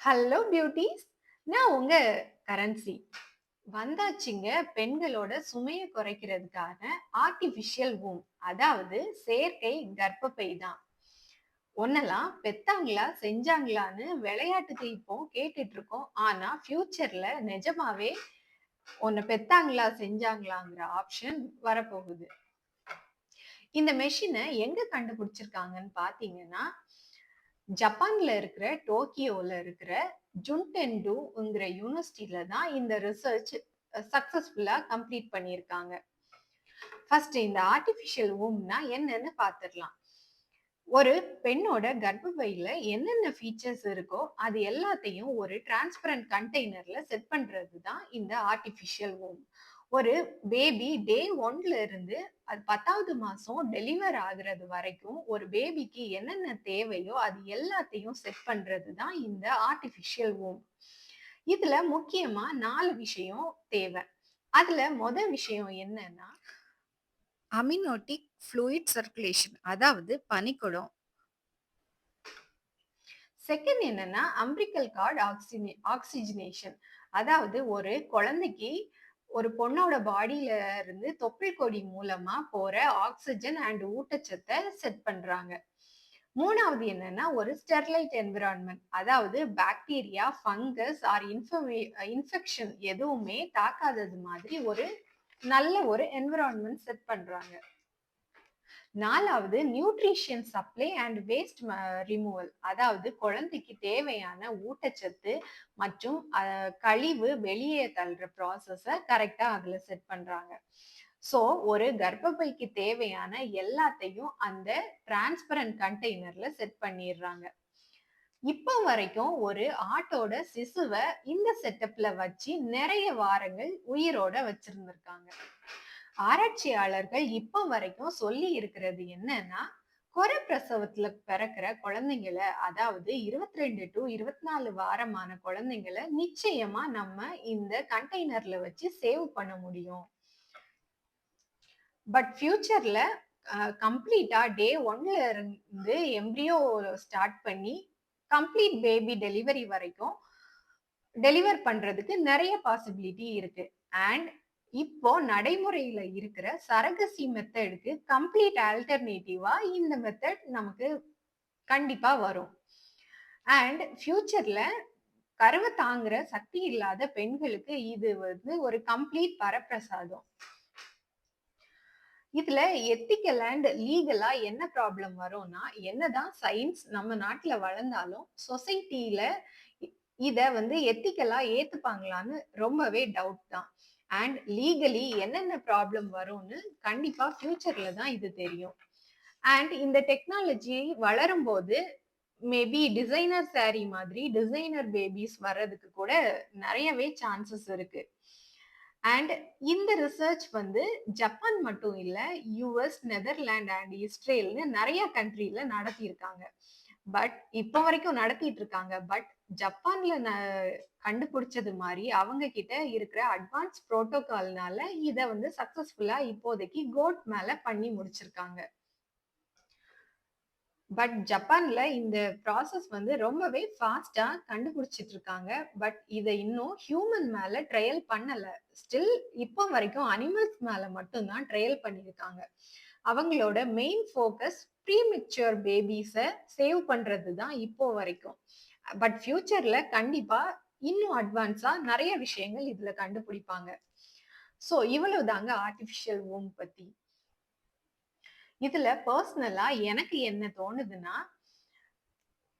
Hello beauties நான் உங்க currency வந்தாச்சுங்க பெண்களோட சுமையை குறைக்கிறதுக்கான ஆர்டிஃபிஷியல் womb அதாவது செயற்கை கர்ப்பப்பை தான். ஒன்னெல்லாம் பெத்தாங்களா செஞ்சாங்களான்னு விளையாட்டுக்கு இப்போ கேட்டுட்டு இருக்கோம். ஆனா ஃபியூச்சர்ல நிஜமாவே உன்னை பெத்தாங்களா செஞ்சாங்களாங்கிற ஆப்ஷன் வரப்போகுது. இந்த மெஷினை எங்க கண்டுபிடிச்சிருக்காங்கன்னு பாத்தீங்கன்னா ஜப்பான்ல இருக்கிற டோக்கியோல இருக்கிற ஜுன்டென்டுங்கிற யூனிவர்சிட்டியில தான் இந்த ரிசர்ச் சக்சஸ்ஃபுல்லா கம்ப்ளீட் பண்ணியிருக்காங்க. ஃபர்ஸ்ட் இந்த ஆர்டிஃபிஷியல் ஊம்னா என்னன்னு பார்த்துடலாம் ஒரு பெண்ணோட கர்ப்பப்பையில என்னென்ன ஃபீச்சர்ஸ் இருக்கோ அது எல்லாத்தையும் ஒரு டிரான்ஸ்பரண்ட் கண்டெய்னர்ல செட் பண்றது தான் இந்த ஆர்டிஃபிஷியல் ஊம் ஒரு பேபி டே ஒன்ல இருந்து அது பத்தாவது மாசம் டெலிவர் ஆகுறது வரைக்கும் ஒரு பேபிக்கு என்னென்ன தேவையோ அது எல்லாத்தையும் செட் பண்றது தான் இந்த ஆர்டிஃபிஷியல் ஓம் இதுல முக்கியமா நாலு விஷயம் தேவை. அதுல முத விஷயம் என்னன்னா அமினோட்டிக் ஃப்ளூயிட் சர்க்குலேஷன் அதாவது பனிக்குடம். செகண்ட் என்னன்னா அம்பிரிக்கல் கார்டு ஆக்சிஜி ஆக்சிஜனேஷன் அதாவது ஒரு குழந்தைக்கு ஒரு பொண்ணோட பாடியில இருந்து தொப்புள் கொடி மூலமா போற ஆக்சிஜன் அண்ட் ஊட்டச்சத்தை செட் பண்றாங்க. மூணாவது என்னன்னா ஒரு ஸ்டெர்லைட் என்விரான்மெண்ட் அதாவது பாக்டீரியா ஃபங்கஸ் ஆர் இன்ஃபமே இன்ஃபெக்ஷன் எதுவுமே தாக்காதது மாதிரி ஒரு நல்ல ஒரு என்விரான்மெண்ட் செட் பண்றாங்க. நாலாவது nutrition supply and waste removal அதாவது குழந்தைக்கு தேவையான ஊட்டச்சத்து மற்றும் கழிவு வெளியே தள்ளுற ப்ராசஸை கரெக்டா அதுல செட் பண்றாங்க. ஸோ ஒரு கர்ப்பப்பைக்கு தேவையான எல்லாத்தையும் அந்த டிரான்ஸ்பரண்ட் கண்டெய்னர்ல செட் பண்ணிடுறாங்க. இப்போ வரைக்கும் ஒரு ஆட்டோட சிசுவை இந்த செட்டப்ல வச்சு நிறைய வாரங்கள் உயிரோட வச்சிருந்திருக்காங்க. ஆராய்ச்சியாளர்கள் இப்போ வரைக்கும் சொல்லி இருக்கிறது என்னன்னா குறை பிரசவத்துல பிறக்கிற குழந்தைங்களை அதாவது இருபத்தி ரெண்டு டு இருபத்தி நாலு வாரமான குழந்தைங்களை நிச்சயமா நம்ம இந்த கண்டெய்னர்ல வச்சு சேவ் பண்ண முடியும். பட் ஃபியூச்சர்ல கம்ப்ளீட்டா டே ஒன்ல இருந்து எம்ப்ரியோ ஸ்டார்ட் பண்ணி கம்ப்ளீட் பேபி டெலிவரி வரைக்கும் டெலிவர் பண்றதுக்கு நிறைய பாசிபிலிட்டி இருக்கு. அண்ட் இப்போ நடைமுறையில இருக்கிற சரகசி மெத்தடுக்கு கம்ப்ளீட் ஆல்டர்னேட்டிவா இந்த மெத்தட் நமக்கு கண்டிப்பா வரும். அண்ட் ஃபியூச்சர்ல கருவை தாங்குற சக்தி இல்லாத பெண்களுக்கு இது வந்து ஒரு கம்ப்ளீட் வரப்பிரசாதம். இதுல எத்திக்கல் அண்ட் லீகலா என்ன ப்ராப்ளம் வரும்னா என்னதான் சயின்ஸ் நம்ம நாட்டுல வளர்ந்தாலும் சொசைட்டில இத வந்து எத்திக்கலா ஏத்துப்பாங்களான்னு ரொம்பவே டவுட் தான். அண்ட் லீகலி என்னென்ன ப்ராப்ளம் வரும்னு கண்டிப்பா ஃபியூச்சர்ல தான் இது தெரியும். அண்ட் இந்த டெக்னாலஜி வளரும் போது மேபி டிசைனர் சாரி மாதிரி டிசைனர் பேபிஸ் வர்றதுக்கு கூட நிறையவே சான்சஸ் இருக்கு. அண்ட் இந்த ரிசர்ச் வந்து ஜப்பான் மட்டும் இல்லை யூஎஸ் நெதர்லாண்ட் அண்ட் இஸ்ரேல்னு நிறைய கண்ட்ரியில நடத்தியிருக்காங்க. பட் இப்போ வரைக்கும் நடத்திட்டு இருக்காங்க. பட் ஜப்பான்ல கண்டுபிடிச்சது மாதிரி அவங்க கிட்ட இருக்கிற அட்வான்ஸ் புரோட்டோகால்னால இத வந்து சக்சஸ்ஃபுல்லா இப்போதைக்கு கோட் மேல பண்ணி முடிச்சிருக்காங்க. பட் ஜப்பான்ல இந்த ப்ராசஸ் வந்து ரொம்பவே ஃபாஸ்டா கண்டுபிடிச்சிட்டு இருக்காங்க. பட் இதை இன்னும் ஹியூமன் மேல ட்ரையல் பண்ணல. ஸ்டில் இப்போ வரைக்கும் அனிமல்ஸ் மேல மட்டும்தான் ட்ரையல் பண்ணியிருக்காங்க அவங்களோட மெயின் ஃபோக்கஸ் ப்ரீமெச்சுவர் பேபிஸை சேவ் பண்ணுறது தான் இப்போ வரைக்கும். பட் ஃபியூச்சர்ல கண்டிப்பா இன்னும் அட்வான்ஸா நிறைய விஷயங்கள் இதுல கண்டுபிடிப்பாங்க. ஸோ இவ்வளவு தாங்க ஆர்டிஃபிஷியல் ஓம் பத்தி. இதுல பர்சனலா எனக்கு என்ன தோணுதுன்னா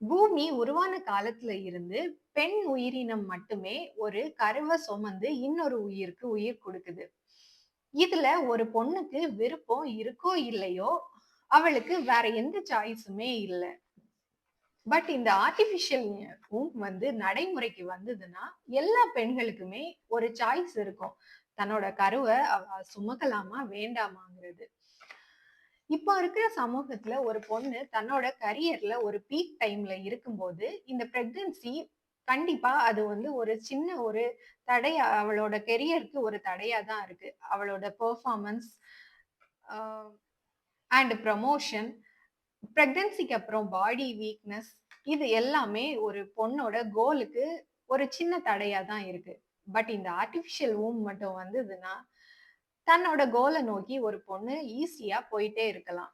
பூமி உருவான காலத்துல இருந்து பெண் உயிரினம் மட்டுமே ஒரு கருவை சுமந்து இன்னொரு உயிருக்கு உயிர் கொடுக்குது. இதுல ஒரு பொண்ணுக்கு விருப்பம் இருக்கோ இல்லையோ அவளுக்கு வேற எந்த சாய்ஸுமே இல்லை. பட் இந்த ஆர்டிபிஷியல் வந்து நடைமுறைக்கு வந்ததுன்னா எல்லா பெண்களுக்குமே ஒரு சாய்ஸ் இருக்கும். தன்னோட கருவை சுமக்கலாமா வேண்டாமாங்கிறது. இப்போ இருக்கிற சமூகத்துல ஒரு பொண்ணு தன்னோட கரியர்ல ஒரு பீக் டைம்ல இருக்கும்போது இந்த பிரெக்னன்சி கண்டிப்பா அது வந்து ஒரு சின்ன ஒரு தடையா அவளோட கெரியருக்கு ஒரு தடையா தான் இருக்கு. அவளோட பெர்ஃபார்மன்ஸ் அண்ட் ப்ரமோஷன் ப்ரெக்னன்சிக்கு அப்புறம் பாடி வீக்னஸ் இது எல்லாமே ஒரு பொண்ணோட கோலுக்கு ஒரு சின்ன தடையா தான் இருக்கு. பட் இந்த ஆர்டிஃபிஷியல் ஊம் மட்டும் வந்ததுன்னா தன்னோட கோலை நோக்கி ஒரு பொண்ணு ஈஸியா போயிட்டே இருக்கலாம்.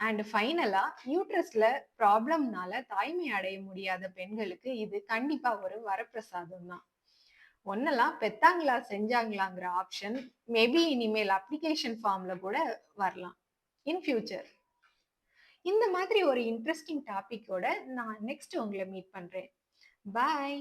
அண்ட் ஃபைனலா யூட்ரஸ்ல ப்ராப்ளம்னால தாய்மை அடைய முடியாத பெண்களுக்கு இது கண்டிப்பா ஒரு வரப்பிரசாதம் தான் ஒன்னெல்லாம் பெத்தாங்களா செஞ்சாங்களாங்கிற ஆப்ஷன் மேபி இனிமேல் அப்ளிகேஷன் ஃபார்ம்ல கூட வரலாம். இன் ஃபியூச்சர் இந்த மாதிரி ஒரு இன்ட்ரெஸ்டிங் டாபிக்கோட நான் நெக்ஸ்ட் உங்களை மீட் பண்றேன். பாய்